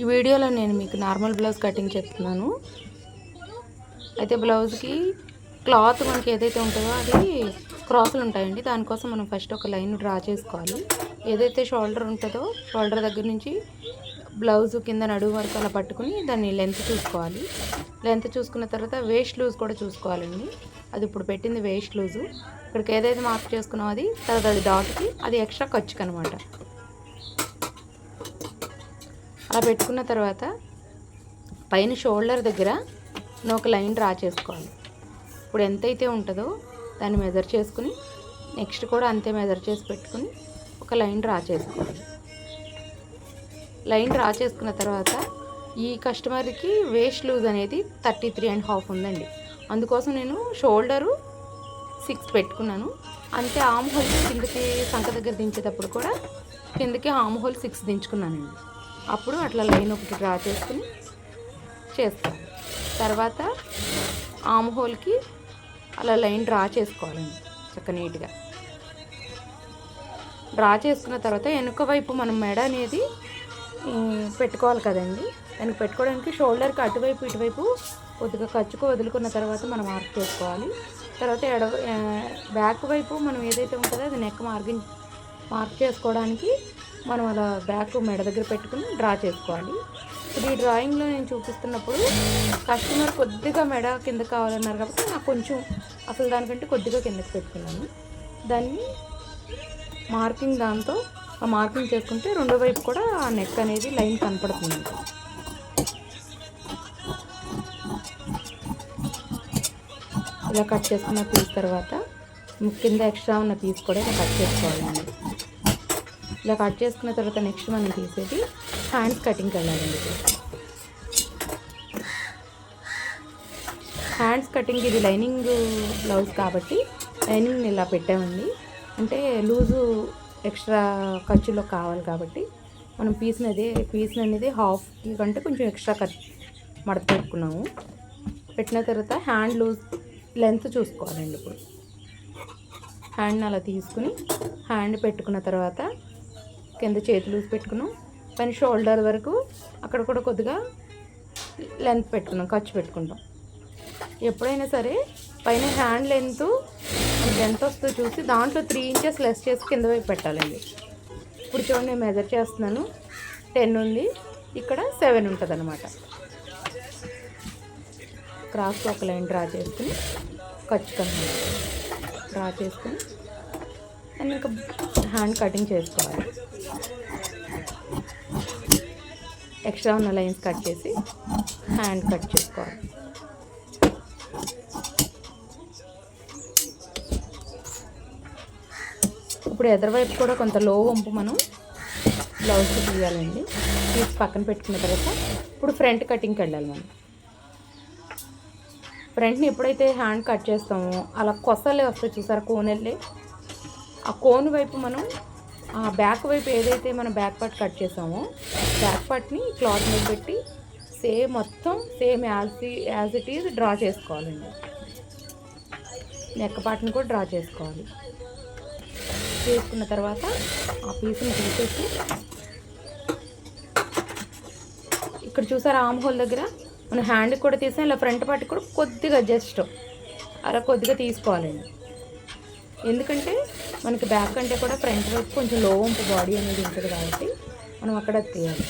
ఈ వీడియోలో నేను మీకు నార్మల్ బ్లౌజ్ కటింగ్ చెప్తున్నాను. అయితే బ్లౌజ్కి క్లాత్ మనకి ఏదైతే ఉంటుందో అది క్రాసులు ఉంటాయండి. దానికోసం మనం ఫస్ట్ ఒక లైన్ డ్రా చేసుకోవాలి. ఏదైతే షోల్డర్ ఉంటుందో షోల్డర్ దగ్గర నుంచి బ్లౌజ్ కింద నడువు వరకు అలా పట్టుకుని దాన్ని లెంత్ చూసుకోవాలి. లెంత్ చూసుకున్న తర్వాత వేస్ట్ లూజ్ కూడా చూసుకోవాలండి. అది ఇప్పుడు పెట్టింది వేస్ట్ లూజు. ఇక్కడికి ఏదైతే మార్క్ చేసుకున్నామో అది తర్వాత అది డాట్కి అది ఎక్స్ట్రా ఖర్చుకి అనమాట అలా పెట్టుకున్న తర్వాత పైన షోల్డర్ దగ్గర నేను ఒక లైన్ డ్రా చేసుకోవాలి. ఇప్పుడు ఎంతైతే ఉంటుందో దాన్ని మెజర్ చేసుకుని నెక్స్ట్ కూడా అంతే మెజర్ చేసి పెట్టుకుని ఒక లైన్ డ్రా చేసుకోవాలి. లైన్ డ్రా చేసుకున్న తర్వాత ఈ కస్టమర్కి వేస్ట్ లూజ్ అనేది థర్టీ త్రీ అండ్ హాఫ్ ఉందండి. అందుకోసం నేను షోల్డరు సిక్స్ పెట్టుకున్నాను. అంతే ఆమ్ హోల్ కిందకి సంక దగ్గర దించేటప్పుడు కూడా కిందకి ఆమ్ హోల్ సిక్స్ దించుకున్నానండి. అప్పుడు అట్లా లైన్ ఒకటి డ్రా చేసుకుని చేస్తాం. తర్వాత ఆమ్ హోల్కి అలా లైన్ డ్రా చేసుకోవాలండి చక్క నీట్గా. డ్రా చేసుకున్న తర్వాత వెనుక వైపు మనం మెడ అనేది పెట్టుకోవాలి కదండి. దానికి పెట్టుకోవడానికి షోల్డర్కి అటువైపు ఇటువైపు కొద్దిగా ఖర్చుకు వదులుకున్న తర్వాత మనం మార్క్ చేసుకోవాలి. తర్వాత ఎడ బ్యాక్ వైపు మనం ఏదైతే ఉంటుందో అది నెక్ మార్కింగ్ మార్క్ చేసుకోవడానికి మనం అలా బ్యాక్ మెడ దగ్గర పెట్టుకుని డ్రా చేసుకోవాలి. ఇప్పుడు ఈ డ్రాయింగ్లో నేను చూపిస్తున్నప్పుడు కస్టమర్ కొద్దిగా మెడ కింద కావాలన్నారు కాబట్టి నాకు కొంచెం అసలు దానికంటే కొద్దిగా కిందకి పెట్టుకున్నాను. దాన్ని మార్కింగ్ దాంతో ఆ మార్కింగ్ చేసుకుంటే రెండో వైపు కూడా ఆ నెక్ అనేది లైన్ కనపడుతుంది. ఇలా కట్ చేసుకున్న పీస్ తర్వాత కింద ఎక్స్ట్రా ఉన్న పీస్ కూడా ఇలా కట్ చేసుకోవాలండి. ఇలా కట్ చేసుకున్న తర్వాత నెక్స్ట్ మనం తీసేది హ్యాండ్స్ కటింగ్కి వెళ్ళాలండి. హ్యాండ్స్ కటింగ్ ఇది లైనింగ్ బ్లౌజ్ కాబట్టి లైనింగ్ ఇలా పెట్టామండి. అంటే లూజు ఎక్స్ట్రా ఖర్చులో కావాలి కాబట్టి మనం పీస్ అనేది పీస్ అనేది హాఫ్ కంటే కొంచెం ఎక్స్ట్రా కట్ మడత పెట్టుకున్నాము. పెట్టిన తర్వాత హ్యాండ్ లూజ్ లెంత్ చూసుకోవాలండి ఇప్పుడు. హ్యాండ్ని అలా తీసుకుని హ్యాండ్ పెట్టుకున్న తర్వాత కింద చేతులు పెట్టుకున్నాం. పైన షోల్డర్ వరకు అక్కడ కూడా కొద్దిగా లెంత్ పెట్టుకున్నాం ఖర్చు పెట్టుకుంటాం. ఎప్పుడైనా సరే పైన హ్యాండ్ లెంత్ మనకి ఎంత వస్తుందో చూసి దాంట్లో త్రీ ఇంచెస్ లెస్ చేసి కింద వైపు పెట్టాలండి. ఇప్పుడు చూడండి నేను మెజర్ చేస్తున్నాను. టెన్ ఉంది. ఇక్కడ సెవెన్ ఉంటుంది అనమాట క్రాస్ ఒక లైన్ డ్రా చేసుకుని ఖర్చు కన్నా డ్రా చేసుకుని. అండ్ ఇంకా హ్యాండ్ కటింగ్ చేసుకోవాలి. ఎక్స్ట్రా ఉన్న లైన్స్ కట్ చేసి హ్యాండ్ కట్ చేసుకోవాలి. ఇప్పుడు ఎదరవైపు కూడా కొంత లో వంపు మనం బ్లౌజ్ తీయాలండి. తీసి పక్కన పెట్టుకున్న తర్వాత ఇప్పుడు ఫ్రంట్ కటింగ్కి వెళ్ళాలి మనం. ఫ్రంట్ని ఎప్పుడైతే హ్యాండ్ కట్ చేస్తామో అలా కొసలే వస్తాయి చూసారా కోనెళ్ళి ఆ కోన్ వైపు మనం ఆ బ్యాక్ వైపు ఏదైతే మనం బ్యాక్ పార్ట్ కట్ చేసామో బ్యాక్ పార్ట్ని క్లాత్ మీద పెట్టి సేమ్ మొత్తం same as as it is draw చేసుకోవాలండి. నెక్ పార్ట్ని కూడా డ్రా చేసుకోవాలి. చేసుకున్న తర్వాత ఆ పీస్ని తీసేసి ఇక్కడ చూసారు ఆమ్ హోల్ దగ్గర? మనం హ్యాండ్కి కూడా తీసాం ఇలా ఫ్రంట్ పార్ట్ కూడా కొద్దిగా జస్ట్ అలా కొద్దిగా తీసుకోవాలండి. ఎందుకంటే మనకి బ్యాక్ అంటే కూడా ఫ్రంట్ వైపు కొంచెం లో ఉంటుంది బాడీ అనేది ఉంటుంది కాబట్టి మనం అక్కడ తీయాలి.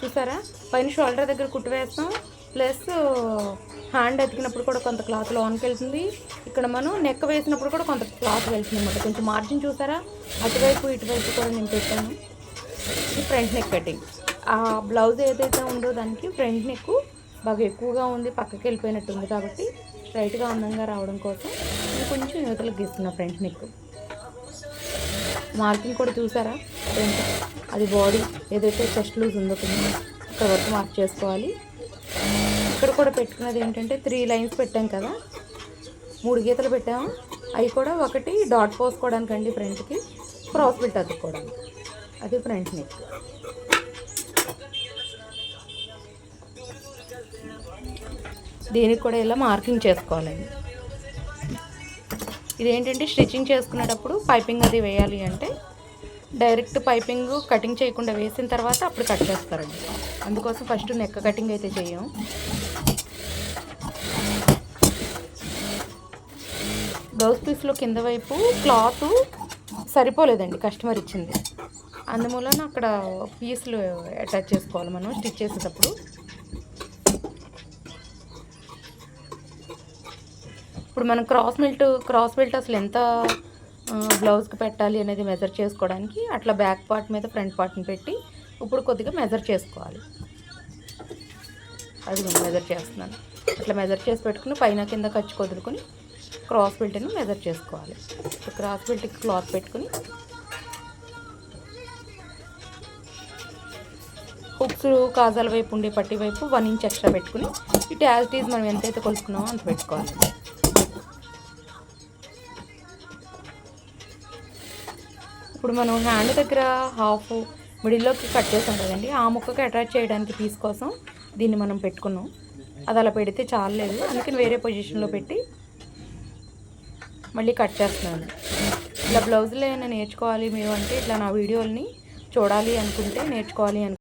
చూసారా? పైన షోల్డర్ దగ్గర కుట్టు వేస్తాం. ప్లస్ హ్యాండ్ ఎతికినప్పుడు కూడా కొంత క్లాత్ లోనికి వెళ్తుంది. ఇక్కడ మనం నెక్ వేసినప్పుడు కూడా కొంత క్లాత్ వెళ్తుంది అనమాట కొంచెం మార్జిన్ చూసారా? అటువైపు ఇటువైపు కూడా నేను పెట్టాను ఫ్రంట్ నెక్ కటింగ్ ఆ బ్లౌజ్ ఏదైతే ఉందో దానికి ఫ్రంట్ నెక్ బాగా ఎక్కువగా ఉంది పక్కకి వెళ్ళిపోయినట్టుంది కాబట్టి స్ట్రైట్గా అందంగా రావడం కోసం కొంచెం యువతలకు గీస్తున్నా ఫ్రంట్ నెక్. మార్కింగ్ కూడా చూసారా? ఫ్రంట్ అది బాడీ ఏదైతే చెస్ట్ లూజ్ ఉందో ఇక్కడ వరకు మార్క్ చేసుకోవాలి. ఇక్కడ కూడా పెట్టుకున్నది ఏంటంటే త్రీ లైన్స్ పెట్టాం కదా. మూడు గీతలు పెట్టాము అవి కూడా ఒకటి డాట్ పోసుకోవడానికి అండి ఫ్రంట్కి క్రాస్ బిట్ అతుక్కోవడానికి. అది ఫ్రంట్ నెక్ దీనికి కూడా ఇలా మార్కింగ్ చేసుకోవాలండి. ఇదేంటంటే స్టిచ్చింగ్ చేసుకునేటప్పుడు పైపింగ్ అది వేయాలి అంటే డైరెక్ట్ పైపింగ్ కటింగ్ చేయకుండా వేసిన తర్వాత అప్పుడు కట్ చేస్తారండి. అందుకోసం ఫస్ట్ నెక్క కటింగ్ అయితే చేయం. బ్లౌజ్ పీస్లో కింద వైపు క్లాత్ సరిపోలేదండి కస్టమర్ ఇచ్చింది. అందువలన అక్కడ పీసులు అటాచ్ చేసుకోవాలి మనం స్టిచ్ చేసేటప్పుడు. ఇప్పుడు మనం క్రాస్ మిల్ట్ క్రాస్ మిల్ట్ అసలు ఎంత బ్లౌజ్కి పెట్టాలి అనేది మెజర్ చేసుకోవడానికి అట్లా బ్యాక్ పార్ట్ మీద ఫ్రంట్ పార్ట్ని పెట్టి ఇప్పుడు కొద్దిగా మెజర్ చేసుకోవాలి. అది నేను మెజర్ చేస్తున్నాను. అట్లా మెజర్ చేసి పెట్టుకుని పైన కింద ఖర్చు కుదురుకొని క్రాస్ బెల్ట్ని మెజర్ చేసుకోవాలి. క్రాస్ బెల్ట్కి క్లాత్ పెట్టుకుని హుక్స్ కాజాల వైపు ఉండే పట్టి వైపు వన్ ఇంచ్ ఎక్స్ట్రా పెట్టుకుని ఇటు యాజ్ ఇట్ ఈజ్ మనం ఎంతైతే కొలుసుకున్నామో అంత పెట్టుకోవాలి. ఇప్పుడు మనం హ్యాండ్ దగ్గర హాఫ్ మిడిల్లోకి కట్ చేసాం కదండి ఆ ముక్కకి అటాచ్ చేయడానికి పీస్ కోసం దీన్ని మనం పెట్టుకున్నాం. అది అలా పెడితే చాలలేదు. అందుకని వేరే పొజిషన్లో పెట్టి మళ్ళీ కట్ చేస్తున్నాను. ఇలా బ్లౌజులు ఏమైనా నేర్చుకోవాలి మీరు అంటే ఇట్లా నా వీడియోల్ని చూడాలి అనుకుంటే నేర్చుకోవాలి అను